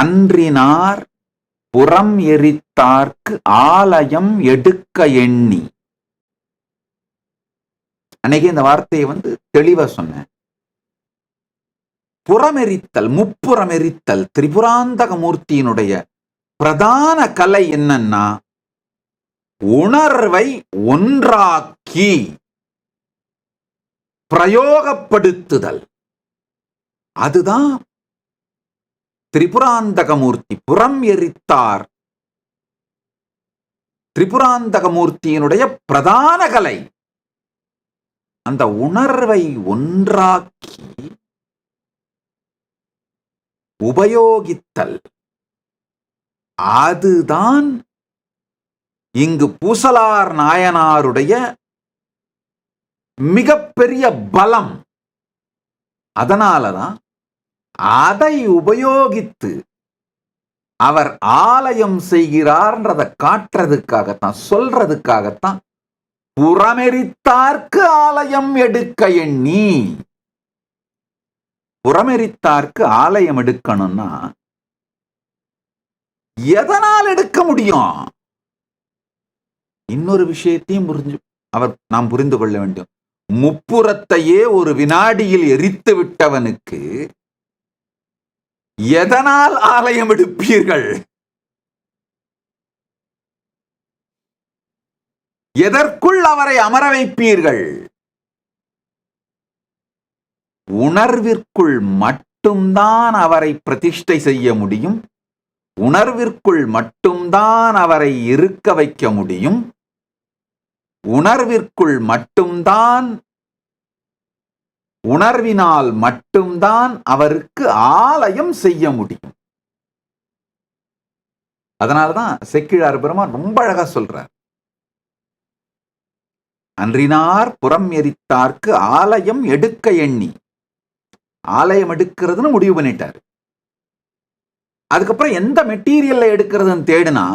அன்றினார் புறம் எரித்தார்க்கு ஆலயம் எடுக்க எண்ணி. அன்னைக்கு இந்த வார்த்தையை வந்து தெளிவா சொன்னேன். புறமெரித்தல் முப்புறமெரித்தல் திரிபுராந்தக மூர்த்தியினுடைய பிரதான கலை என்னன்னா உணர்வை ஒன்றாக்கி பிரயோகப்படுத்துதல். அதுதான் திரிபுராந்தகமூர்த்தி புறம் எரித்தார். திரிபுராந்தகமூர்த்தியினுடைய பிரதான கலை அந்த உணர்வை ஒன்றாக்கி உபயோகித்தல். அதுதான் இங்கு பூசலார் நாயனாருடைய மிகப்பெரிய பலம். அதனாலதான் அதை உபயோகித்து அவர் ஆலயம் செய்கிறார்ன்றதை காட்டுறதுக்காகத்தான் சொல்றதுக்காகத்தான் புறமெரித்தார்க்கு ஆலயம் எடுக்க எண்ணி புறமெரித்தார்க்கு ஆலயம் எடுக்கணும்னா எதனால் எடுக்க முடியும்? இன்னொரு விஷயத்தையும் புரிஞ்சு அவர் நாம் புரிந்து கொள்ள வேண்டும். முப்புறத்தையே ஒரு வினாடியில் எரித்து விட்டவனுக்கு எதனால் ஆலயம் எடுப்பீர்கள்? எதற்குள் அவரை அமர வைப்பீர்கள்? உணர்விற்குள் மட்டும்தான் அவரை பிரதிஷ்டை செய்ய முடியும். உணர்விற்குள் மட்டும்தான் அவரை இருக்க வைக்க முடியும். உணர்விற்குள் மட்டும்தான் உணர்வினால் மட்டும்தான் அவருக்கு ஆலயம் செய்ய முடியும். அதனாலதான் செக்கிழார் பெருமான் ரொம்ப அழகா சொல்றார். அன்றினார் புறம் எரித்தார்க்கு ஆலயம் எடுக்க எண்ணி. ஆலயம் எடுக்கிறதுன்னு முடிவு பண்ணிட்டார். அதுக்கப்புறம் எந்த மெட்டீரியல்ல எடுக்கிறதுன்னு தேடுனா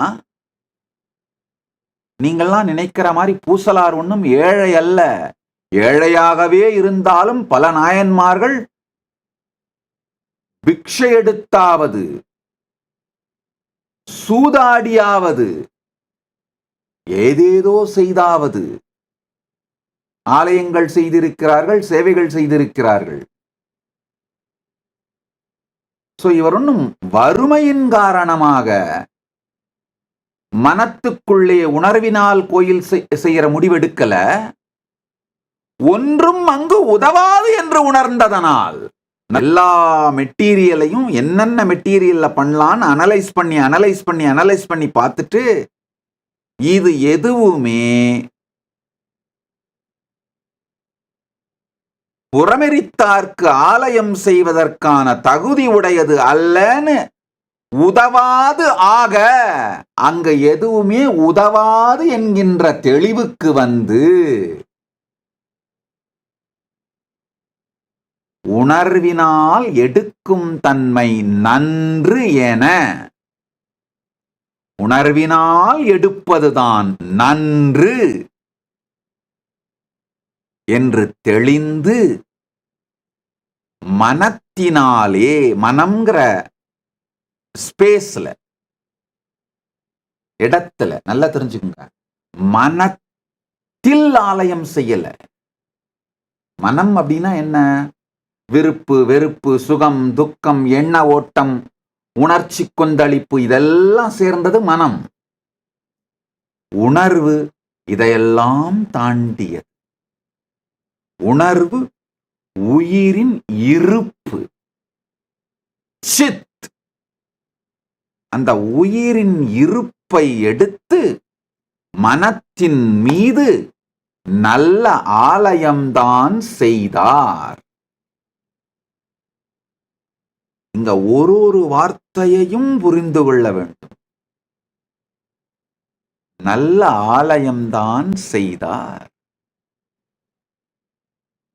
நீங்கள்லாம் நினைக்கிற மாதிரி பூசலார் ஒன்றும் ஏழை அல்ல. ஏழையாகவே இருந்தாலும் பல நாயன்மார்கள் பிக்ஷை எடுத்தாவது சூதாடியாவது ஏதேதோ செய்தாவது. ஆலயங்கள் செய்திருக்கிறார்கள் சேவைகள் செய்திருக்கிறார்கள். சோ இவர் ஒன்றும் வறுமையின் காரணமாக மனத்துக்குள்ளே உணர்வினால் கோயில் செய்யற முடிவெடுக்கல. ஒன்றும் அங்கு உதவாது என்று உணர்ந்ததனால் எல்லா மெட்டீரியலையும் என்னென்ன மெட்டீரியல்ல பண்ணலான்னு அனலைஸ் பண்ணி அனலைஸ் பண்ணி அனலைஸ் பண்ணி பார்த்துட்டு இது எதுவுமே புறமெரித்தார்க்கு ஆலயம் செய்வதற்கான தகுதி உடையது அல்லன்னு உதவாது ஆக அங்க எதுவுமே உதவாது என்கின்ற தெளிவுக்கு வந்து உணர்வினால் எடுக்கும் தன்மை நன்று என. உணர்வினால் எடுப்பதுதான் நன்று என்று தெளிந்து மனத்தினாலே மனம்ங்கிற ஸ்பேஸ்ல இடத்துல நல்லா தெரிஞ்சுக்கோங்க. மனத்தில் ஆலயம் செய்யல. மனம் அப்படின்னா என்ன? விருப்பு வெறுப்பு சுகம் துக்கம் எண்ண ஓட்டம் உணர்ச்சி கொந்தளிப்பு இதெல்லாம் சேர்ந்தது மனம். உணர்வு இதையெல்லாம் தாண்டியது. உணர்வு உயிரின் இருப்பு. சித். அந்த உயிரின் இருப்பை எடுத்து மனத்தின் மீது நல்ல ஆலயம்தான் செய்தார். இந்த ஒரு ஒரு வார்த்தையையும் புரிந்து கொள்ள வேண்டும். நல்ல ஆலயம்தான் செய்தார்.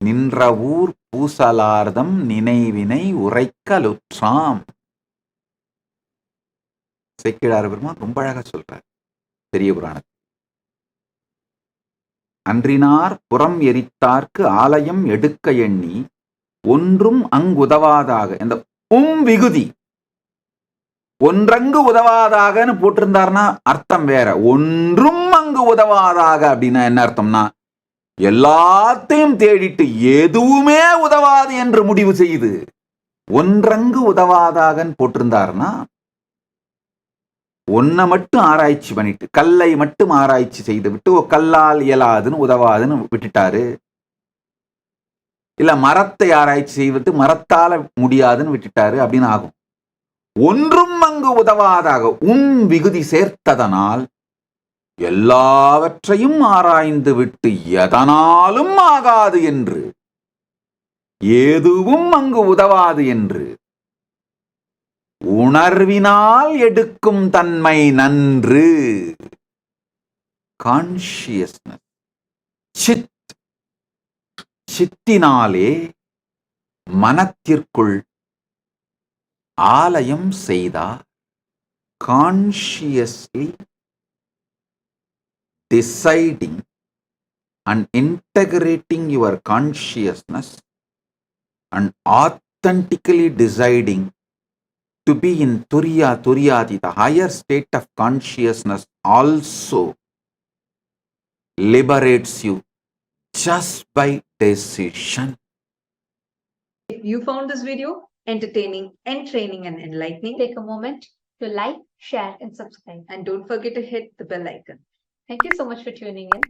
நின்ற ஊர் பூசலார்தம் நினைவினை உரைக்கலுற்றாம். சேக்கிழார் பெருமான் ரொம்ப அழகா சொல்றார். பெரிய புராணத்தில் அன்றினார் புறம் எரித்தார்க்கு ஆலயம் எடுக்க எண்ணி ஒன்றும் அங்குதவாதாக இந்த உம் விகுதி. ஒன்றங்கு உதவாதாகன்னு போட்டிருந்தாருன்னா அர்த்தம் வேற. ஒன்றும் அங்கு உதவாதாக அப்படின்னா என்ன அர்த்தம்னா எல்லாத்தையும் தேடிட்டு எதுவுமே உதவாது என்று முடிவு செய்து ஒன்றங்கு உதவாதாகன்னு போட்டிருந்தாருன்னா ஒன்ன மட்டும் ஆராய்ச்சி பண்ணிட்டு கல்லை மட்டும் ஆராய்ச்சி செய்து விட்டு ஓ, கல்லால் இயலாதுன்னு உதவாதுன்னு விட்டுட்டாரு. இல்லை மரத்தை ஆராய்ச்சி செய்வது மரத்தால் முடியாதுன்னு விட்டுட்டாரு அப்படின்னு ஆகும். ஒன்றும் அங்கு உதவாதாக உன் விகுதி சேர்த்ததனால் எல்லாவற்றையும் ஆராய்ந்து விட்டு எதனாலும் ஆகாது என்று எதுவும் அங்கு உதவாது என்று உணர்வினால் எடுக்கும் தன்மை நன்று கான்சியஸ்னஸ் சித் சித்தினாலே மனத்திற்குள் ஆலயம் செய்தார் consciously deciding and integrating your consciousness and authentically deciding to be in turiya turyadi the higher state of consciousness also liberates you just by decision. If you found this video entertaining, entraining and enlightening, Take a moment to like, share and subscribe. and don't forget to hit the bell icon. Thank you so much for tuning in.